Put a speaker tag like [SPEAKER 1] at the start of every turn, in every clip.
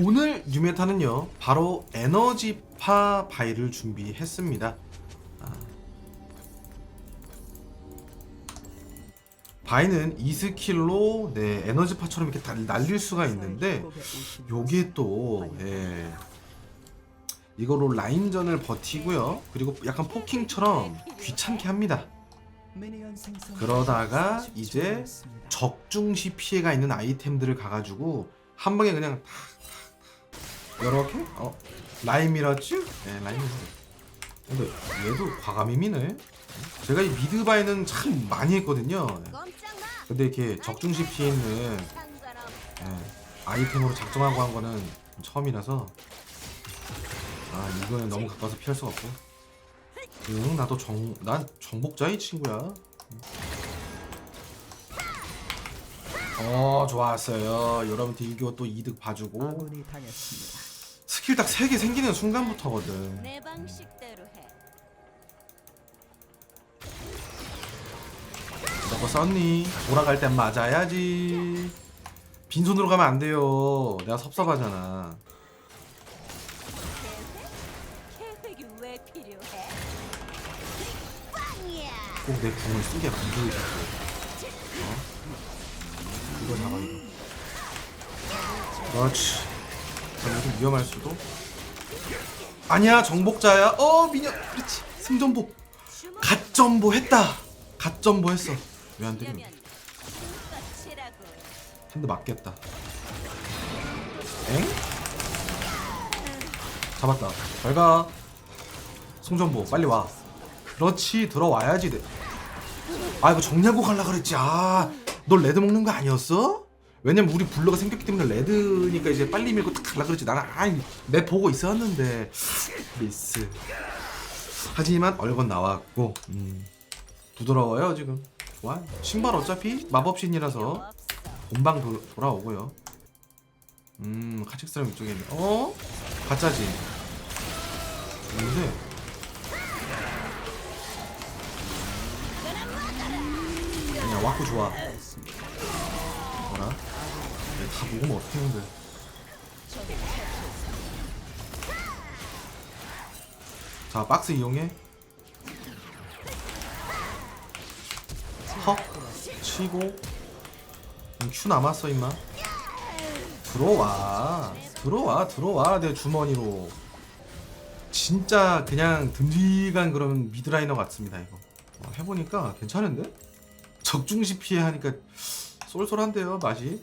[SPEAKER 1] 오늘 뉴메타는요 바로 에너지파 바이를 준비했습니다. 아. 바이는 2스킬로 네, 에너지파처럼 이렇게 달- 날릴 수가 있는데 요게 또 예, 이거로 라인전을 버티고요. 그리고 약간 포킹처럼 귀찮게 합니다. 그러다가 이제 적중시 피해가 있는 아이템들을 가가지고 한 방에 그냥 이렇게 어 밀었지? 네 밀었 근데 얘도 과감히 미네. 제가 이 미드바이는 참 많이 했거든요. 근데 이렇게 적중시 피해 있는 예, 아이템으로 작정하고 한 거는 처음이라서 아 이거는 너무 가까워서 피할 수가 없고. 응 나도 정 난 정복자이 친구야. 어 좋았어요. 여러분 딜교 또 이득 봐주고.
[SPEAKER 2] 아군이 당했습니다.
[SPEAKER 1] 스킬 딱 3개 생기는 순간부터거든
[SPEAKER 3] 내 방식대로 해.
[SPEAKER 1] 저거 썼니? 돌아갈 땐 맞아야지 빈손으로 가면 안 돼요 내가 섭섭하잖아
[SPEAKER 3] 계획? 계획이 왜 필요해? 빵이야.
[SPEAKER 1] 꼭내 궁을 쓰게 만들고 어? 이거 잡아 이거 그렇지 자, 좀 위험할 수도. 아니야 정복자야. 어 미녀. 그렇지. 승전보. 갓전보 했다. 갓전보 했어. 왜안 되냐
[SPEAKER 3] 이려면 손끝이라고.
[SPEAKER 1] 한대 맞겠다. 엥? 잡았다. 잘가. 승전보 빨리 와. 그렇지 들어와야지. 내. 아 이거 정리하고 갈라 그랬지. 아너 레드 먹는 거 아니었어? 왜냐면 우리 블루가 생겼기 때문에 레드니까 이제 빨리 밀고 딱 갈라 그랬지 나는 아이 내 보고 있었는데 미스 하지만 얼건 나왔고 음, 부드러워요 지금 좋아 신발 어차피 마법신이라서. 본방 도, 돌아오고요. 음, 카직스랑 이쪽에 있네. 어? 가짜지. 근데 그냥 왔고 좋아. 얘다 먹으면 어떻게 하는데? 자, 박스 이용해. 헉. 치고 음, 큐 남았어 임마 들어와 들어와 들어와 내 주머니로 진짜 그냥 듬직한 그런 미드라이너 같습니다 이거 어, 해보니까 괜찮은데? 적중시 피해 하니까 쏠쏠한데요 맛이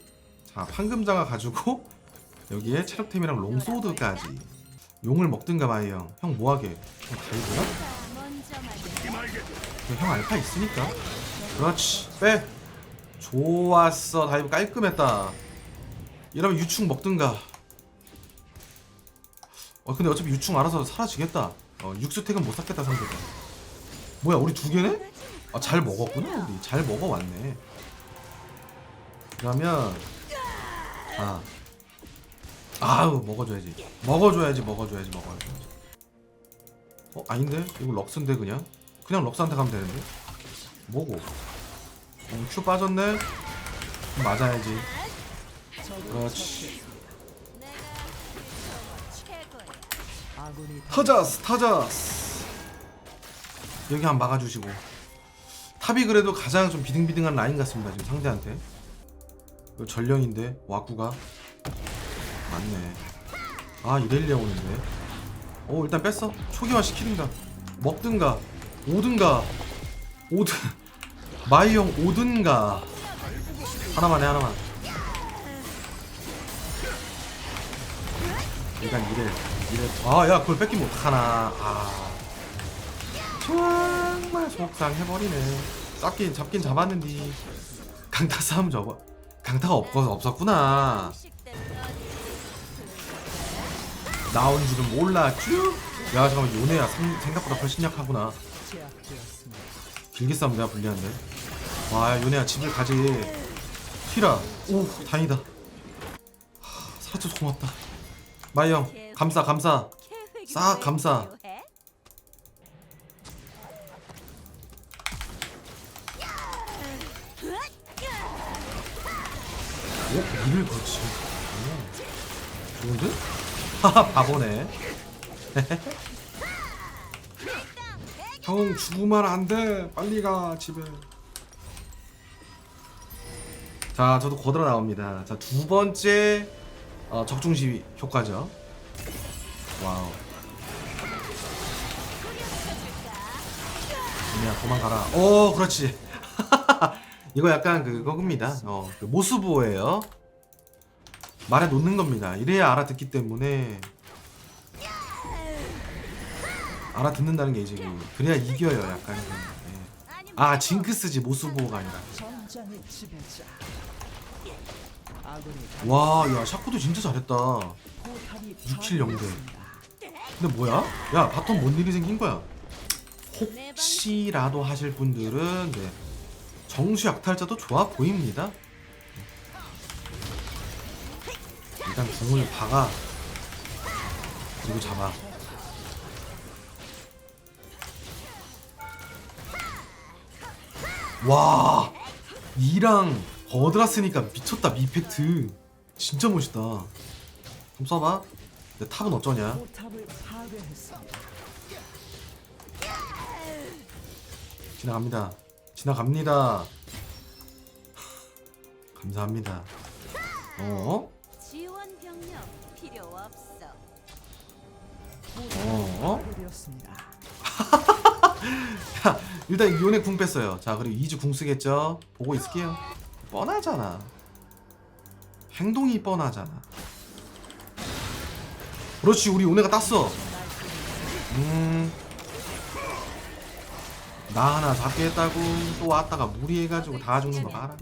[SPEAKER 1] 자 황금장화 가지고 여기에 체력템이랑 롱소드까지. 용을 먹든가 마이 형 형 뭐하게? 형 다이브야? 형 알파 있으니까. 그렇지. 빼. 좋았어. 다이브 깔끔했다. 이러면 유충 먹든가. 어 근데 어차피 유충 알아서 사라지겠다. 어 육수택은 못 샀겠다 상대가. 뭐야 우리 두 개네? 아 잘 먹었구나 우리. 잘 먹어왔네. 그러면 아. 아우 먹어줘야지. 먹어줘야지 먹어줘야지 먹어줘야지. 어 아닌데? 이거 럭스인데 그냥? 그냥 럭스한테 가면 되는데? 뭐고? 어, 큐 빠졌네? 맞아야지. 그렇지. 터졌어 터졌어 여기 한 번 막아주시고. 탑이 그래도 가장 좀 비등비등한 라인 같습니다 지금 상대한테 이거 전령인데? 와꾸가? 맞네. 아 이렐리아 오는데. 오 일단 뺐어? 초기화 시키든가. 먹든가. 오든가. 오든 마이 형 오든가. 하나만 해 하나만. 일단 이래 이래. 아야 그걸 뺏기면 어떡하나. 아. 정말 속상해버리네. 잡긴 잡긴 잡았는데. 강타 싸움 저거 강타가 없어서 없었구나. 나온 줄은 몰랐쥬 야 잠깐만. 요네야 생- 생각보다 훨씬 약하구나. 길게 싸우면 내가 불리한데. 와 요네야 집을 가지. 튀라. 오 다행이다. 하, 사라져서 고맙다. 마이 형 감사 감사
[SPEAKER 3] 싹왜
[SPEAKER 1] 감사. 이를 그렇지. 오. 좋은데? 하하 바보네. 형 죽으면 안 돼. 빨리 가 집에. 자 저도 거들어 나옵니다. 자 두 번째 어, 적중시 효과죠. 와우. 그냥 도망가라. 오 그렇지 이거 약간 그거입니다 어, 그 모스보예요 말에 놓는 겁니다 이래야 알아듣기 때문에 알아듣는다는 게 이제 그- 그래야 이겨요 약간 그, 예. 아 징크스지 모스보가 아니라.
[SPEAKER 2] 아군이
[SPEAKER 1] 와야 샤코도 진짜 잘했다
[SPEAKER 2] 포탑이
[SPEAKER 1] 6킬 0대.
[SPEAKER 2] 파괴했습니다.
[SPEAKER 1] 근데 뭐야? 야 바텀 뭔 일이 생긴 거야? 혹시라도 하실 분들은 네. 정수 약탈자도 좋아 보입니다. 일단 궁을 박아 그리고 잡아. 와 이랑 버드라스니까 미쳤다 미펙트 진짜 멋있다. 좀 써봐. 내 탑은 어쩌냐? 지나갑니다. 지나갑니다. 감사합니다. 어?
[SPEAKER 3] 지원 병력 필요 없어.
[SPEAKER 1] 어? 야, 일단 이온에 궁 뺐어요. 자, 그리고 이즈 궁 쓰겠죠? 보고 있을게요. 뻔하잖아. 행동이 뻔하잖아. 그렇지, 우리 오네가 땄어. 음. 나 하나 잡게 했다고 또 왔다가 무리해가지고 다 죽는 거
[SPEAKER 3] 봐라.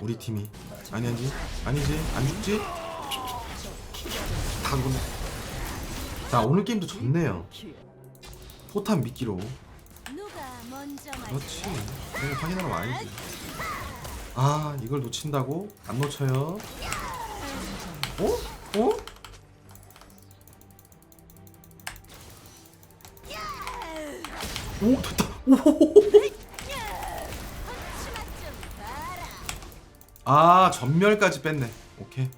[SPEAKER 1] 우리 팀이. 아니지? 아니지? 안 죽지? 다 죽었네. 자 오늘 게임도 좋네요.
[SPEAKER 2] 킬.
[SPEAKER 1] 포탄 미끼로. 그렇지. 확인하러 와야지. 아 이걸 놓친다고? 안 놓쳐요? 어? 오 됐다. 오. 아 전멸까지 뺐네. 오케이.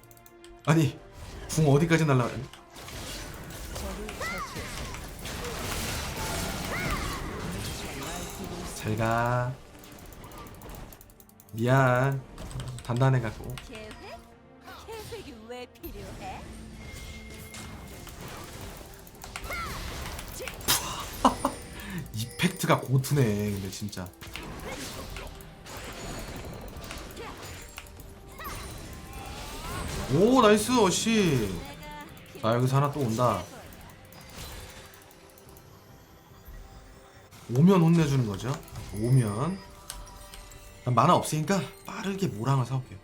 [SPEAKER 1] 아니 궁 어디까지 날라
[SPEAKER 2] 적을 처치했습니다.
[SPEAKER 1] 잘가. 미안. 단단해 갖고 이펙트가 고트네 근데 진짜. 오 나이스 어씨. 자 여기서 하나 또 온다. 오면 혼내주는 거죠? 오면. 난 만화 없으니까 빠르게 모랑을 사올게요.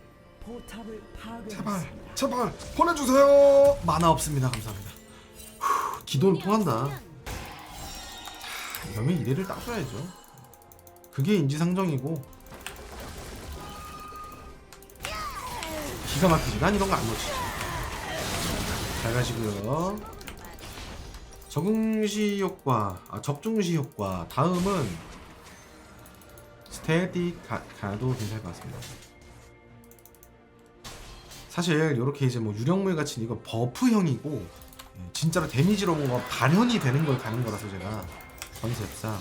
[SPEAKER 1] 제발. 제발 보내주세요. 만화 없습니다. 감사합니다. 후, 기도는 통한다 이러면 이래를 따줘야죠. 그게 인지상정이고. 기가 막히지 난 이런 거 안 놓치지 잘 가시고요. 적응시 효과 아 적중시 효과. 다음은 스테디 가, 가도 괜찮을 것 같습니다. 사실 이렇게 이제 뭐 유령물 같이 이거 버프형이고 예, 진짜로 데미지로 뭔가 발현이 되는 걸 가는 거라서 제가 컨셉상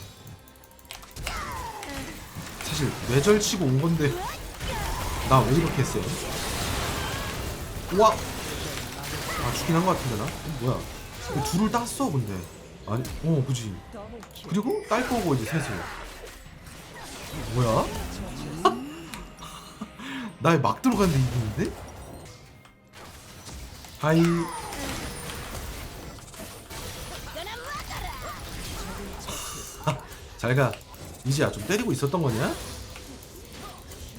[SPEAKER 1] 예. 사실 뇌절치고 온 건데 나 왜 이렇게 했어요? 우와! 아 죽긴 한 것 같은데 나? 어, 뭐야? 이거 둘을 땄어 근데 아니 어 그지. 그리고 딸 거고 이제 셋을 뭐야? 나막 들어갔는데 이기는데? 하이 잘가 이제야 좀 때리고 있었던 거냐?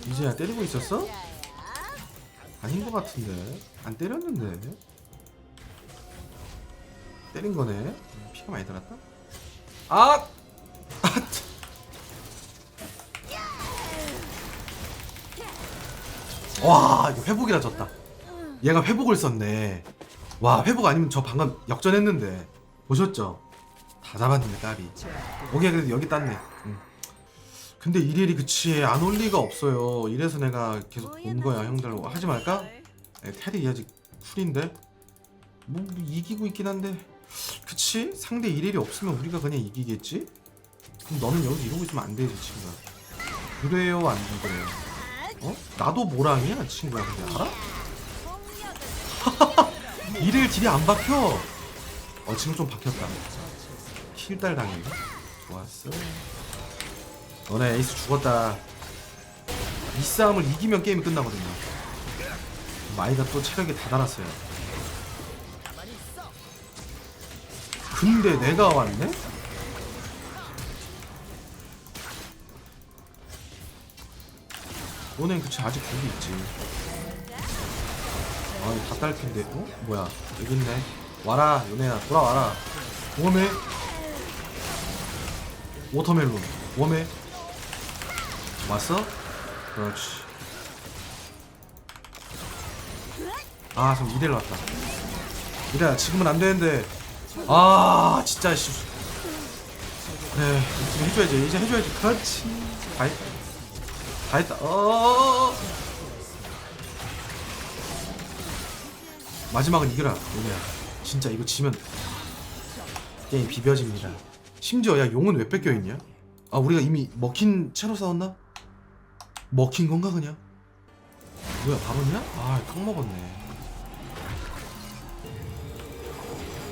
[SPEAKER 1] 이제야 때리고 있었어? 아닌 것 같은데 안 때렸는데 때린 거네 피가 많이 들었다 아! 아! 참. 와 이거 회복이라 졌다 얘가 회복을 썼네 와 회복 아니면 저 방금 역전했는데 보셨죠? 다 잡았는데 까비 오케이 그래도 여기 땄네. 응. 근데 이리리 그치 안 올 리가 없어요. 이래서 내가 계속 본 거야 형들 하지 말까? 네, 테리 아직 쿨인데? 뭐 이기고 있긴 한데. 그치? 상대 일일이 없으면 우리가 그냥 이기겠지? 그럼 너는 여기 이러고 있으면 안 되지 친구야. 그래요 안 그래요? 어? 나도 모랑이야 친구야. 근데 알아? 일일 딜이 안 박혀. 어 지금 좀 박혔다 킬달 당했네 좋았어. 너네 에이스 죽었다. 이 싸움을 이기면 게임이 끝나거든요. 마이가 또 체력이 다 달았어요. 근데 내가 왔네? 너넨 그치 아직 거기 있지. 아이 다딸 텐데 어? 뭐야 여기 있네. 와라 요네야 돌아와라. 웜해 워터멜론 웜해 왔어? 그렇지. 아 지금 이대로 왔다. 이래야 지금은 안 되는데. 아 진짜 씨. 그래 지금 해줘야지 이제 해줘야지. 그렇지. 다 했다 다 했다. 어 마지막은 이겨라 용이야. 진짜 이거 지면 게임 비벼집니다 심지어 야 용은 왜 뺏겨 있냐 아 우리가 이미 먹힌 채로 싸웠나? 먹힌 건가 그냥? 뭐야 바로냐? 아턱 먹었네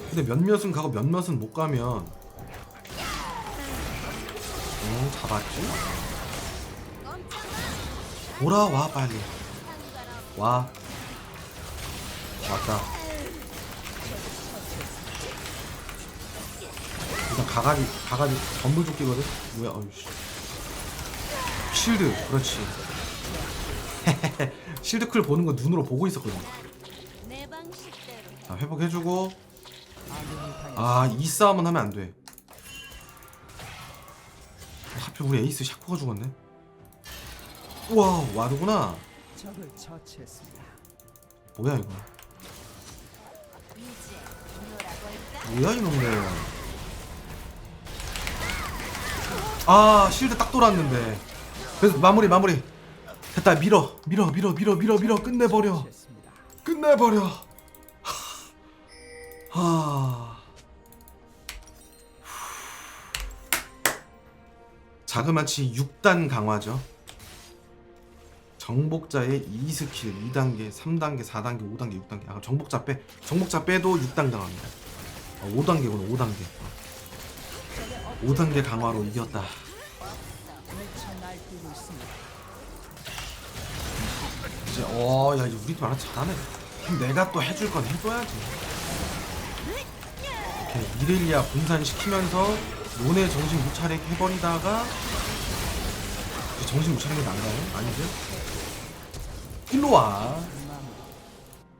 [SPEAKER 1] 근데 몇몇은 가고 몇몇은 못 가면 어 잡았지? 돌아와 빨리 와 왔다 가가지 가가지 전부 조끼거든 뭐야 어이씨 실드 그렇지 실드 클 보는 거 눈으로 보고 있었거든. 자 회복해주고.
[SPEAKER 2] 아 이
[SPEAKER 1] 싸움은 하면 안 돼 하필 우리 에이스 샤코가 죽었네 우와 와드구나. 뭐야 이거? 뭐야 이놈들 아 실드 딱 돌았는데. 그래서 마무리 마무리. 됐다 밀어. 밀어 밀어 밀어 밀어 밀어. 끝내버려. 끝내버려. 하. 자그마치 6단 강화죠. 정복자의 2스킬 2단계 3단계 4단계 5단계 6단계. 아 정복자 빼 정복자 빼도 6단 강화입니다. 어, 5단계구나 5단계 5단계 강화로 이겼다. 이제 어야 이제 우리 말아 잘하네 그럼 내가 또 해줄 건 해줘야지 이렇게 이렐리아 분산시키면서 논의 정신 못 차리게 해버리다가 정신 못 차리는 게 나은가요? 아니죠? 일로 와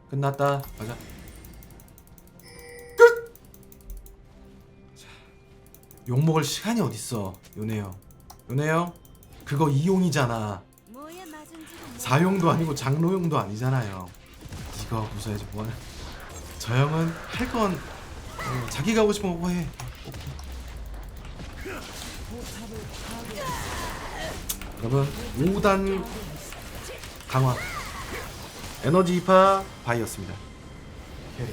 [SPEAKER 1] 끝났다 가자 욕먹을 시간이 어딨어 요네요 요네요 그거 이용이잖아 사용도 아니고 장로용도 아니잖아요. 이거 무서워야지 뭐하냐. 저 형은 할 건 어, 자기가 하고 싶은 거 해.
[SPEAKER 2] 포탑을 파괴했습니다.
[SPEAKER 1] 여러분 5단 강화 에너지 이파 바이였습니다.
[SPEAKER 2] 캐리.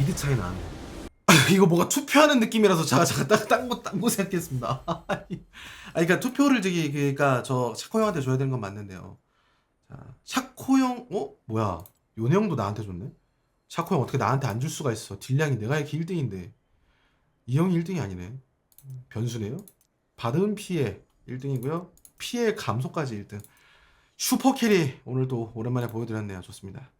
[SPEAKER 1] 미드 차이 나네. 이거 뭐가 투표하는 느낌이라서 제가 잠깐 딴거딴거 생각했습니다. 아니 그러니까 투표를 저기 그러니까 저 샤코 형한테 줘야 되는 건 맞는데요. 자 샤코 형 어? 뭐야 요네 형도 나한테 줬네. 샤코 형 어떻게 나한테 안 줄 수가 있어? 딜량이 내가 이렇게 1등인데 이 형이 1등이 아니네. 변수네요. 받은 피해 1등이고요. 피해 감소까지 1등. 슈퍼 캐리 오늘도 오랜만에 보여드렸네요. 좋습니다.